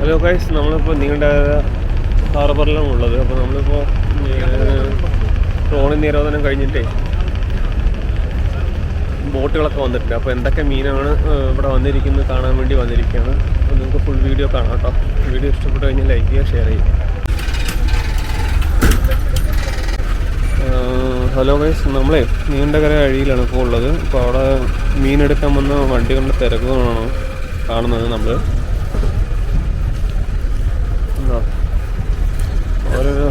Hello guys നമ്മളിപ്പോൾ നീണ്ട ഹാർബറിലാണ് ഉള്ളത്. അപ്പോൾ നമ്മളിപ്പോൾ ട്രോളിംഗ് നിരോധനം കഴിഞ്ഞിട്ടേ ബോട്ടുകളൊക്കെ വന്നിട്ടുണ്ട്. അപ്പോൾ എന്തൊക്കെ മീനാണ് ഇവിടെ വന്നിരിക്കുന്നത് കാണാൻ വേണ്ടി വന്നിരിക്കുകയാണ്. അപ്പോൾ നിങ്ങൾക്ക് ഫുൾ വീഡിയോ കാണാം കേട്ടോ. വീഡിയോ ഇഷ്ടപ്പെട്ട് കഴിഞ്ഞാൽ ലൈക്ക് ചെയ്യുക ഷെയർ ചെയ്യുക. ഹലോ ഗൈസ് നമ്മളെ നീണ്ടകര അഴിയിലാണ് ഇപ്പോൾ ഉള്ളത്. അപ്പോൾ അവിടെ മീനെടുക്കാൻ വന്ന വണ്ടികളുടെ തിരക്കുകളാണ് കാണുന്നത് നമ്മൾ ഓരോരോ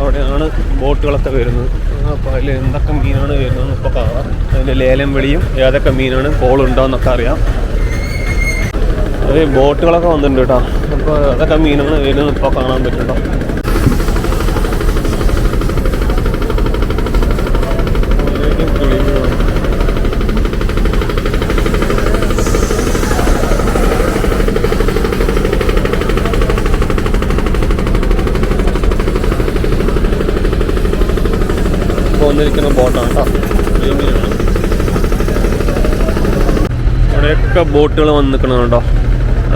അവിടെയാണ് ബോട്ടുകളൊക്കെ വരുന്നത്. അപ്പോൾ അതിൽ എന്തൊക്കെ മീനാണ് വരുന്നത് ഇപ്പോൾ കാണാം. അതിന്റെ ലേലം വെളിയും ഏതൊക്കെ മീനാണ് കോളുണ്ടോ എന്നൊക്കെ അറിയാം. അത് ബോട്ടുകളൊക്കെ വന്നിട്ടുണ്ട് കേട്ടോ. അപ്പോൾ അതൊക്കെ മീനാണ് വരുന്നത് ഇപ്പോൾ കാണാൻ പറ്റും കേട്ടോ അതിലേക്കും കിളിമീനാണ്. ഇപ്പോൾ വന്നിരിക്കുന്ന ബോട്ടാണ്. കേട്ടോ. ഇവിടെയൊക്കെ ബോട്ടുകൾ വന്ന് നിൽക്കണം കേട്ടോ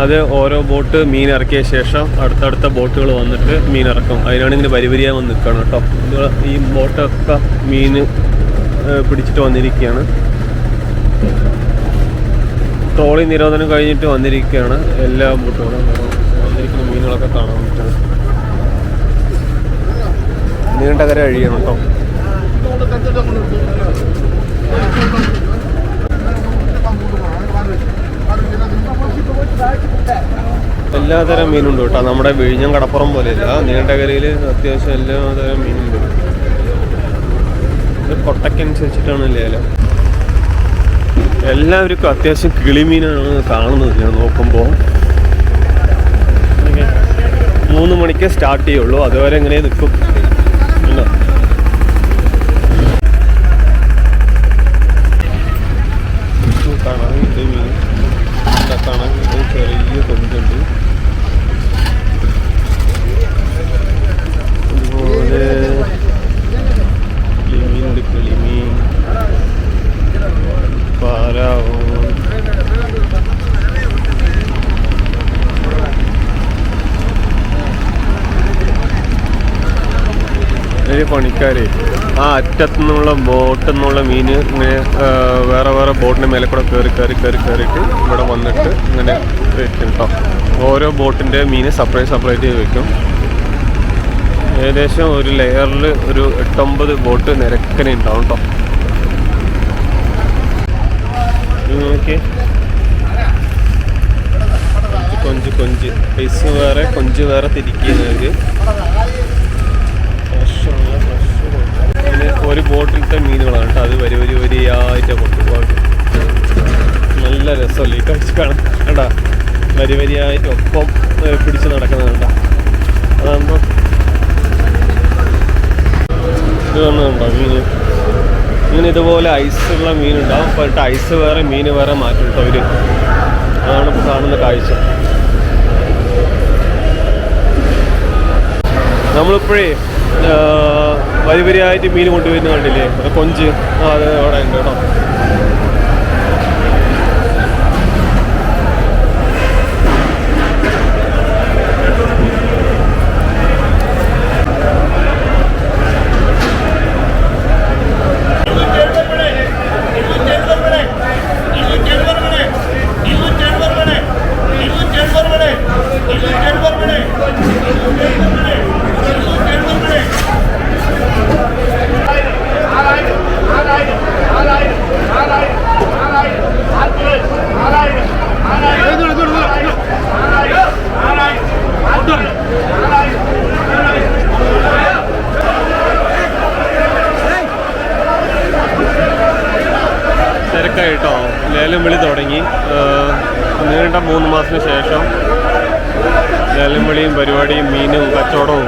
അത് ഓരോ ബോട്ട് മീൻ ഇറക്കിയ ശേഷം അടുത്തടുത്ത ബോട്ടുകൾ വന്നിട്ട് മീൻ ഇറക്കും അതിനാണ് ഇങ്ങനെ വരിവരിയായി വന്ന് നിൽക്കണം കേട്ടോ ഈ ബോട്ടൊക്കെ മീൻ പിടിച്ചിട്ട് വന്നിരിക്കുകയാണ്. ട്രോളി നിരോധനം കഴിഞ്ഞിട്ട് വന്നിരിക്കുകയാണ് എല്ലാ ബോട്ടുകളും. വന്നിരിക്കുന്ന മീനുകളൊക്കെ കാണാൻ പറ്റുന്നത് നീണ്ടകര കഴിയണം കേട്ടോ. എല്ലാതരം മീനുണ്ട് കേട്ടോ. നമ്മുടെ വിഴിഞ്ഞം കടപ്പുറം പോലെയല്ല. നീണ്ടകരയിൽ അത്യാവശ്യം എല്ലാതരം മീനുണ്ട്. ഇത് കൊട്ടയ്ക്കനുസരിച്ചിട്ടാണ് ലേലം എല്ലാവർക്കും അത്യാവശ്യം കിളിമീനാണ് കാണുന്നത്. ഞാൻ നോക്കുമ്പോൾ മൂന്ന് മണിക്ക് സ്റ്റാർട്ട് ചെയ്യുള്ളൂ. അതുവരെ എങ്ങനെ നിൽക്കും ഉണ്ടോ? ഇത് കാണാൻ ഇത് മീൻ ഇവിടെ കാണാൻ ഇത് ചെറിയ കൊഞ്ചുണ്ട് അതുപോലെ കിളിമീനുണ്ട് കിളിമീൻ പാരാവും ഒരു പണിക്കാർ ആ അറ്റത്തു നിന്നുള്ള ബോട്ടിൽ നിന്നുള്ള മീന് ഇങ്ങനെ വേറെ വേറെ ബോട്ടിന്റെ മേലെ കൂടെ കയറി കയറി കയറി കയറിയിട്ട് ഇവിടെ വന്നിട്ട് ഇങ്ങനെ വെക്കും ഓരോ ബോട്ടിന്റെ മീൻ സെപ്പറേറ്റ് സെപ്പറേറ്റ് ചെയ്ത് വെക്കും. ഏകദേശം ഒരു ലെയറിൽ ഒരു എട്ടൊമ്പത് ബോട്ട് നിരക്കനെ ഉണ്ടാവും കേട്ടോ നോക്കി കൊഞ്ച് കൊഞ്ച് പൈസ വേറെ കൊഞ്ച് വേറെ തിരിക്കുന്നത് ഒരു ബോട്ടിലത്തെ മീനുകളാണ് കേട്ടോ. അത് വരി വരി വരിയായിട്ട് കൊണ്ടുപോകാൻ നല്ല രസമല്ലേ ഈ കാഴ്ച കേട്ടാ വരി വരിയായിട്ട് ഒപ്പം പിടിച്ച് നടക്കുന്നത് കേട്ടോ. അതാകുമ്പോൾ ഇത് കണ്ടോ മീന്? ഇങ്ങനെ ഇതുപോലെ ഐസുള്ള മീനുണ്ടാവും എന്നിട്ട് ഐസ് വേറെ മീന് വേറെ മാറ്റും കേട്ടോ ഇവർ അതാണ് ഇപ്പോൾ കാണുന്ന കാഴ്ച. നമ്മളിപ്പോഴേ വരി വരിയായിട്ട് മീൻ കൊണ്ടുവരുന്ന കണ്ടില്ലേ? കൊഞ്ച്. അത് അവിടെ ഉണ്ട് കേട്ടോ. ലേലം തുടങ്ങി. നീണ്ട മൂന്ന് മാസത്തിന് ശേഷം ലേലം വിളിയും പരിപാടിയും മീനും കച്ചവടവും